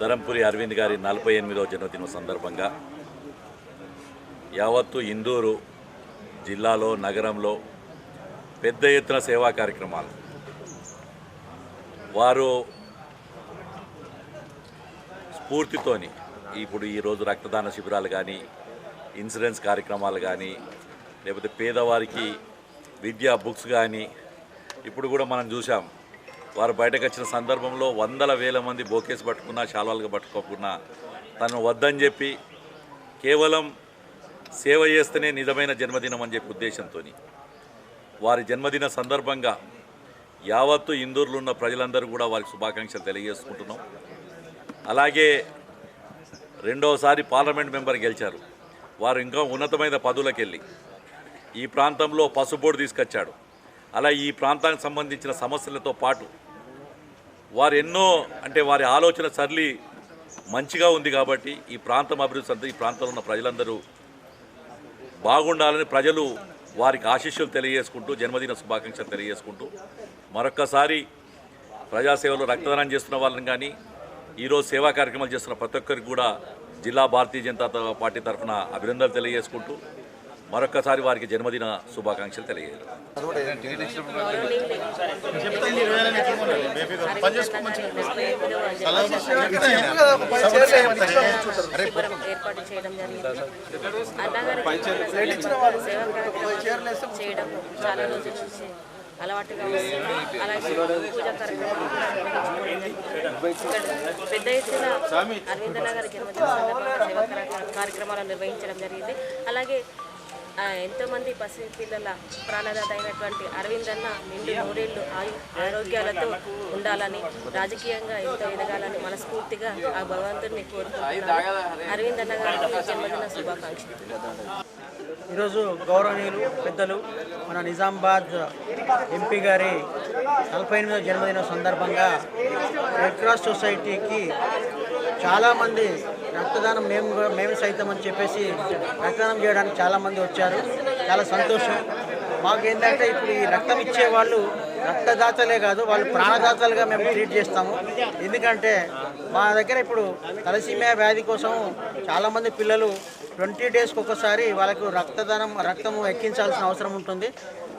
ధరంపురి అరవింద్ గారి నలభై ఎనిమిదవ జన్మదినం సందర్భంగా యావత్తు ఇందూరు జిల్లాలో నగరంలో పెద్ద ఎత్తున సేవా కార్యక్రమాలు. వారు స్ఫూర్తితోని ఇప్పుడు ఈరోజు రక్తదాన శిబిరాలు కానీ ఇన్సూరెన్స్ కార్యక్రమాలు కానీ లేకపోతే పేదవారికి విద్యా బుక్స్ కానీ ఇప్పుడు కూడా మనం చూసాం వారు బయటకు వచ్చిన సందర్భంలో వందల వేల మంది బోకేసి పట్టుకున్నా శాల్వాలుగా పట్టుకోకున్నా తను వద్దని చెప్పి కేవలం సేవ చేస్తేనే నిజమైన జన్మదినం అని చెప్పి ఉద్దేశంతో వారి జన్మదిన సందర్భంగా యావత్తు ఇందూరులో ఉన్న ప్రజలందరూ కూడా వారికి శుభాకాంక్షలు తెలియజేసుకుంటున్నాం. అలాగే రెండవసారి పార్లమెంట్ మెంబర్ గెలిచారు. వారు ఇంకా ఉన్నతమైన పదవులకు వెళ్ళి ఈ ప్రాంతంలో పసుబోర్డు తీసుకొచ్చాడు. అలా ఈ ప్రాంతానికి సంబంధించిన సమస్యలతో పాటు వారు ఎన్నో అంటే వారి ఆలోచన సరళి మంచిగా ఉంది కాబట్టి ఈ ప్రాంతం అభివృద్ధి ఈ ప్రాంతంలో ఉన్న ప్రజలందరూ బాగుండాలని ప్రజలు వారికి ఆశీస్సులు తెలియజేసుకుంటూ జన్మదిన శుభాకాంక్షలు తెలియజేసుకుంటూ మరొక్కసారి ప్రజాసేవలో రక్తదానం చేస్తున్న వాళ్ళని కానీ ఈరోజు సేవా కార్యక్రమాలు చేస్తున్న ప్రతి ఒక్కరికి కూడా జిల్లా భారతీయ జనతా పార్టీ తరఫున అభినందనలు తెలియజేసుకుంటూ మరొక్కసారి వారికి జన్మదిన శుభాకాంక్షలు తెలియజేయాలి ఏర్పాటు చేయడం చేయడం చాలా అలవాటుగా వస్తుంది అలాగే పూజ కార్యక్రమాలు పెద్ద ఎత్తున అరవింద్ నగర్ జన్మదిన సందర్భంగా సేవా కార్యక్రమాలు నిర్వహించడం జరిగింది. అలాగే ఎంతోమంది పసి పిల్లల ప్రాణదాత అయినటువంటి అరవింద్ అన్న నిండు నూరేళ్ళు ఆయు ఆరోగ్యాలతో ఉండాలని రాజకీయంగా ఎంతో ఎదగాలని మనస్ఫూర్తిగా ఆ భగవంతుడిని కోరుకుంటున్నాను. అరవింద్ అన్న గారికి జన్మదిన శుభాకాంక్షలు. ఈరోజు గౌరవనీయులు పెద్దలు మన నిజామాబాద్ ఎంపీ గారి నలభై ఎనిమిదవ జన్మదినం సందర్భంగా రెడ్ క్రాస్ సొసైటీకి చాలామంది రక్తదానం మేము కూడా- మేము సైతం అని చెప్పేసి రక్తదానం చేయడానికి చాలామంది వచ్చారు. చాలా సంతోషం. మాకేంటంటే ఇప్పుడు ఈ రక్తం ఇచ్చే వాళ్ళు రక్తదాతలే కాదు వాళ్ళు ప్రాణదాతలుగా మేము ట్రీట్ చేస్తాము. ఎందుకంటే మా దగ్గర ఇప్పుడు తలసీమియా వ్యాధి కోసం చాలామంది పిల్లలు ట్వంటీ డేస్కి ఒకసారి వాళ్ళకు రక్తదానం రక్తము ఎక్కించాల్సిన అవసరం ఉంటుంది.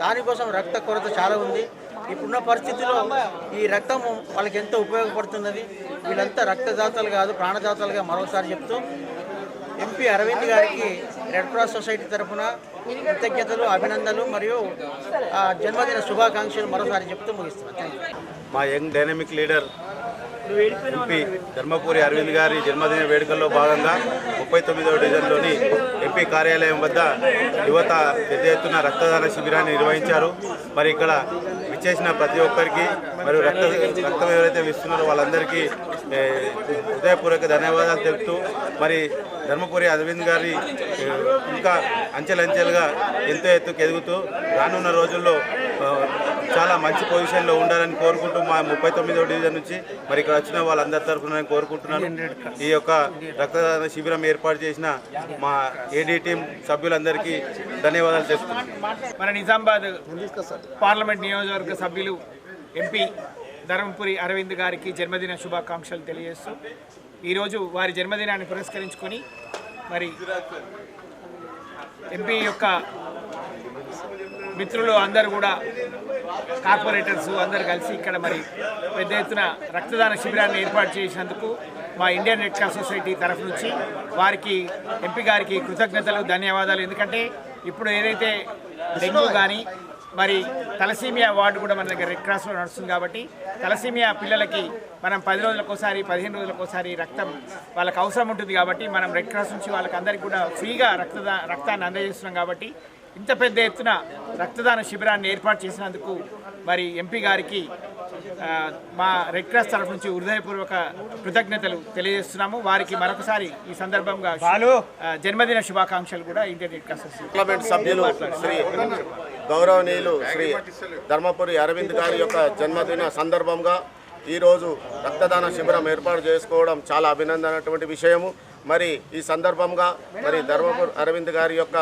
దానికోసం రక్త కొరత చాలా ఉంది. ఇప్పుడున్న పరిస్థితిలో ఈ రక్తము వాళ్ళకి ఎంతో ఉపయోగపడుతున్నది? వీళ్ళంతా రక్తదాతలు కాదు ప్రాణదాతలుగా మరోసారి చెప్తూ ఎంపీ అరవింద్ గారికి రెడ్ క్రాస్ సొసైటీ తరఫున కృతజ్ఞతలు అభినందనలు మరియు ఆ, జన్మదిన శుభాకాంక్షలు మరోసారి చెప్తూ ముగిస్తున్నాను మా young dynamic leader MP Dharmapuri Arvind గారి జన్మదిన వేడుకల్లో భాగంగా ముప్పై తొమ్మిదవ డివిజన్లోని ఎంపీ కార్యాలయం వద్ద యువత పెద్ద ఎత్తున రక్తదాన శిబిరాన్ని నిర్వహించారు. మరి ఇక్కడ విచ్చేసిన ప్రతి ఒక్కరికి మరియు రక్త రక్తం ఎవరైతే ఇస్తున్నారో వాళ్ళందరికీ హృదయపూర్వక ధన్యవాదాలు తెలుపుతూ మరి ధర్మపురి అరవింద్ గారి ఇంకా అంచెలంచెలుగా ఎంతో ఎత్తుకు ఎదుగుతూ రానున్న రోజుల్లో చాలా మంచి పొజిషన్లో ఉండాలని కోరుకుంటూ మా ముప్పై తొమ్మిదవ డివిజన్ నుంచి మరి ఇక్కడ వచ్చిన వాళ్ళందరి తరఫున కోరుకుంటున్నాను. ఈ యొక్క రక్తదాన శిబిరం ఏర్పాటు చేసిన మా ఏడీ టీం సభ్యులందరికీ ధన్యవాదాలు తెలుపుతున్నాను. మన నిజామాబాద్ పార్లమెంట్ నియోజకవర్గ సభ్యులు ఎంపీ ధర్మపురి అరవింద్ గారికి జన్మదిన శుభాకాంక్షలు తెలియజేస్తూ ఈరోజు వారి జన్మదినాన్ని పురస్కరించుకొని మరి ఎంపీ యొక్క మిత్రులు అందరూ కూడా కార్పొరేటర్స్ అందరు కలిసి ఇక్కడ మరి పెద్ద ఎత్తున రక్తదాన శిబిరాన్ని ఏర్పాటు చేసినందుకు మా ఇండియన్ రెడ్ క్రాస్ సొసైటీ తరఫు నుంచి వారికి ఎంపీ గారికి కృతజ్ఞతలు ధన్యవాదాలు. ఎందుకంటే ఇప్పుడు ఏదైతే డెంగ్యూ కానీ మరి తలసీమియా వార్డు కూడా మన దగ్గర రెడ్ క్రాస్లో నడుస్తుంది కాబట్టి తలసీమియా పిల్లలకి మనం పది రోజులకోసారి పదిహేను రోజులకోసారి రక్తం వాళ్ళకి అవసరం ఉంటుంది కాబట్టి మనం రెడ్ క్రాస్ నుంచి వాళ్ళకి అందరికీ కూడా ఫ్రీగా రక్తదా రక్తాన్ని అందజేస్తున్నాం కాబట్టి ఇంత పెద్ద ఎత్తున రక్తదాన శిబిరాన్ని ఏర్పాటు చేసినందుకు మరి ఎంపీ గారికి మా రెడ్ క్రాస్ తరఫు నుంచి హృదయపూర్వక కృతజ్ఞతలు తెలియజేస్తున్నాము. వారికి మరొకసారి ఈ సందర్భంగా జన్మదిన శుభాకాంక్షలు కూడా ఇండియన్ రెడ్ క్రాస్ పార్లమెంట్ సభ్యులు శ్రీ గౌరవనీయులు శ్రీ ధర్మపురి అరవింద్ గారి యొక్క జన్మదిన సందర్భంగా ఈరోజు రక్తదాన శిబిరం ఏర్పాటు చేసుకోవడం చాలా అభినందనటువంటి విషయము. మరి ఈ సందర్భంగా మరి ధర్మపుర్ అరవింద్ గారి యొక్క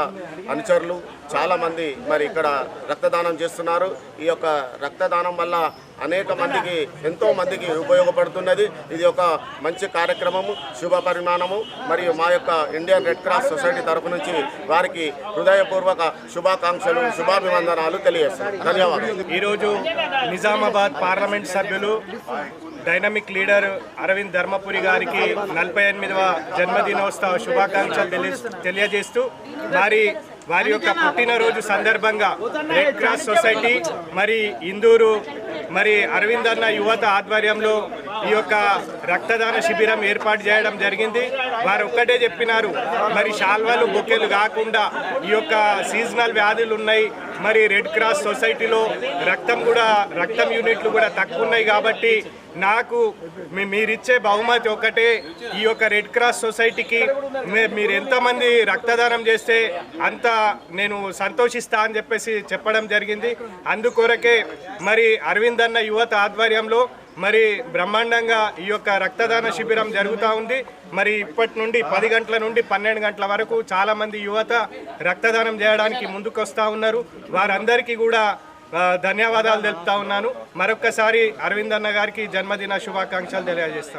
అనుచరులు చాలామంది మరి ఇక్కడ రక్తదానం చేస్తున్నారు. ఈ యొక్క రక్తదానం వల్ల అనేక మందికి ఎంతో మందికి ఉపయోగపడుతున్నది. ఇది ఒక మంచి కార్యక్రమము శుభ పరిమాణము మరియు మా యొక్క ఇండియన్ రెడ్ క్రాస్ సొసైటీ తరపు నుంచి వారికి హృదయపూర్వక శుభాకాంక్షలు శుభాభివందనాలు తెలియజేస్తాను ధన్యవాదాలు. ఈరోజు నిజామాబాద్ పార్లమెంట్ సభ్యులు డైనమిక్ లీడర్ అరవింద్ ధర్మపురి గారికి నలభై ఎనిమిదవ జన్మదినోత్సవ శుభాకాంక్షలు తెలియ తెలియజేస్తూ మరి వారి యొక్క పుట్టినరోజు సందర్భంగా రెడ్ క్రాస్ సొసైటీ మరి ఇందూరు మరి అరవింద్ అన్న యువత ఆధ్వర్యంలో ఈ యొక్క రక్తదాన శిబిరం ఏర్పాటు చేయడం జరిగింది. వారు ఒక్కటే చెప్పినారు మరి శాల్వాలు బొక్కెలు కాకుండా ఈ యొక్క సీజనల్ వ్యాధులు ఉన్నాయి. మరి రెడ్ క్రాస్ సొసైటీలో రక్తం కూడా రక్తం యూనిట్లు కూడా తక్కువ ఉన్నాయి కాబట్టి నాకు మీ- మీరిచ్చే బహుమతి ఒకటే ఈ యొక్క రెడ్ క్రాస్ సొసైటీకి మీ- మీరు ఎంతమంది రక్తదానం చేస్తే అంత నేను సంతోషిస్తా అని చెప్పేసి చెప్పడం జరిగింది. అందుకొరకే మరి అరవింద్ అన్న యువత ఆధ్వర్యంలో మరి బ్రహ్మాండంగా ఈ యొక్క రక్తదాన శిబిరం జరుగుతూ ఉంది. మరి ఇప్పటి నుండి పది గంటల నుండి పన్నెండు గంటల వరకు చాలామంది యువత రక్తదానం చేయడానికి ముందుకు వస్తూ ఉన్నారు. వారందరికీ కూడా ధన్యవాదాలు తెలుపుతా ఉన్నాను. మరొక్కసారి అరవింద్ అన్న గారికి జన్మదిన శుభాకాంక్షలు తెలియజేస్తా